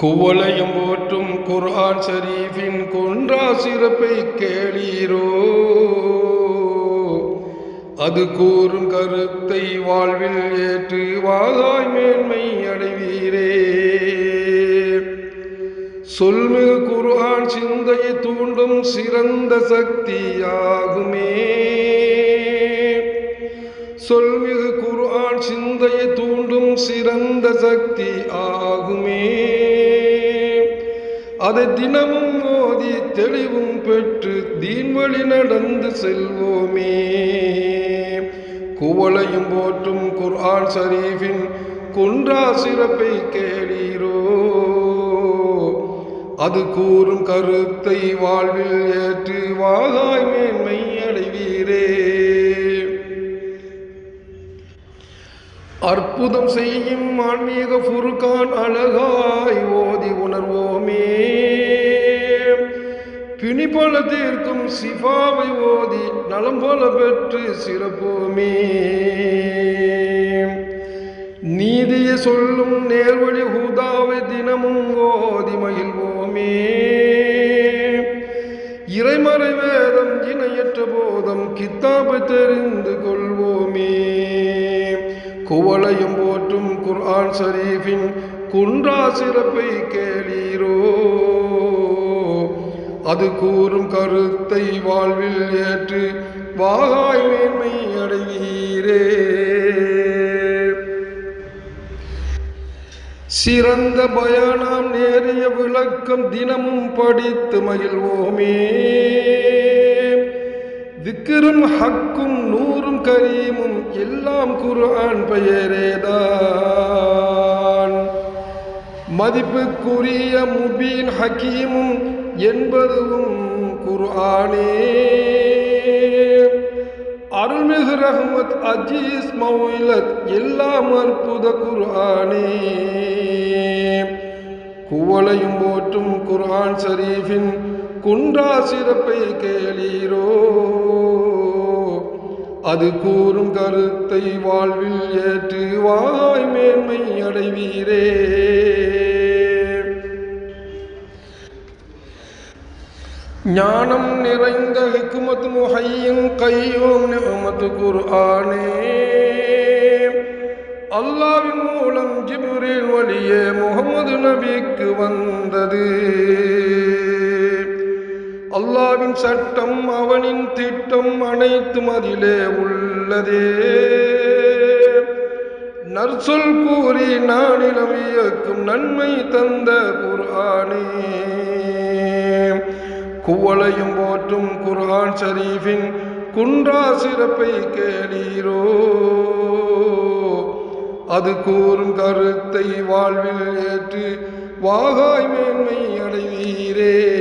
குவளையும் போற்றும் குர்ஆன் ஷரீஃபின் குன்றா சிறப்பை கேளீரோ. அது கூறும் கருத்தை வாழ்வில் ஏற்று வாதாய் மேன்மை அடைவீரே. சொல்மிகு குர்ஆன் சிந்தையை தூண்டும் சிறந்த சக்தியாகுமே. சொல்மிகு குர்ஆன் சிந்தையை தூண்டும் சிறந்த சக்தி ஆகுமே அதை தினமும் ஓதி தெளிவும் பெற்று தீன்வழி நடந்து செல்வோமே. குவளையும் போற்றும் குர்ஆன் ஷரீஃபின் குன்றா சிறப்பை கேளீரோ. அது கூறும் கருத்தை வாழ்வில் ஏற்று வாகாய் மேன்மை அடைவீரே. அற்புதம் செய்யும் ஆன்மீக ஃபுர்கான் அழகாய் ஓதி உணர்வோமே. பிணிபல தீர்க்கும் சிபாவை ஓதி நலம் போல பெற்று சிறப்போமே. நீதியை சொல்லும் நேர்வழி ஹூதாவை தினமும் ஓதி மகிழ்வோமே. இறைமறை வேதம் இணையற்ற போதம் கித்தாபை தெரிந்து கொள் குவளையும் போற்றும் குர்ஆன் ஷரீஃபின் குன்றா சிறப்பை கேளீரோ. அது கூறும் கருத்தை வாழ்வில் ஏற்று வாகாய் மேன்மை அடைவீரே. சிறந்த பயானாம் நேரிய விளக்கம் தினமும் படித்து மகிழ்வோமே. திக்கரும் ஹக்கும் நூறும் கரீமும் எல்லாம் குர்ஆன் பெயரேதான். மதிப்புக்குரிய முபீன் ஹக்கீமும் என்பதுவும் குர்ஆனே. அருள்மிகு ரஹ்மத் அஜீஸ் மௌலத் எல்லாம் அற்புத குர்ஆனே. குவளையும் போற்றும் குர்ஆன் ஷரீஃபின் குன்றா சிறப்பை கேளீரோ? அது கூறும் கருத்தை வாழ்வில் ஏற்று வாய் மேன்மை அடைவீரே. ஞானம் நிறைந்த ஹிக்குமத் முஹையும் கையும் நிமத்து குர்ஆனே. அல்லாவின் மூலம் ஜிபுரில் வழியே முகமது நபிக்கு வந்தது. அல்லாவின் சட்டம் அவனின் திட்டம் அனைத்தும் அதிலே உள்ளதே. நற்சொல் கூறி நானிலம் இயக்கும் நன்மை தந்த குர்ஆனே. குவளையும் போற்றும் குர்ஆன் ஷரீஃபின் குன்றா சிறப்பை கேளீரோ. அது கூறும் கருத்தை வாழ்வில் ஏற்று வாகாய் மேன்மை அடைவீரே.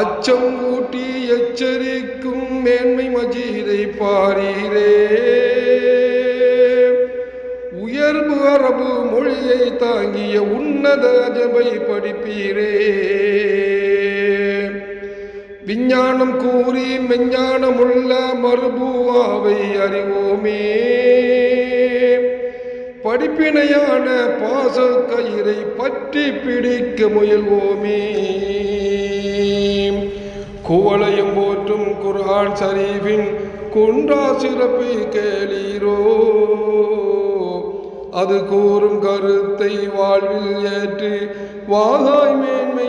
அச்சம் ஊட்டி எச்சரிக்கும் மேன்மை மஜீதை பாரீரே. உயர்வு அரபு மொழியை தாங்கிய உன்னத அஜபை படிப்பீரே. விஞ்ஞானம் கூறி மெஞ்ஞானமுள்ள மறுபூவாவை அறிவோமே. படிப்பினையான பாச கயிறை பற்றி பிடிக்க முயல்வோமே. குவளையும் போற்றும் குர்ஆன் ஷரீஃபின் குன்றா சிறப்பு கேளீரோ. அது கூறும் கருத்தை வாழ்வில் ஏற்று வாகாய் மேன்மை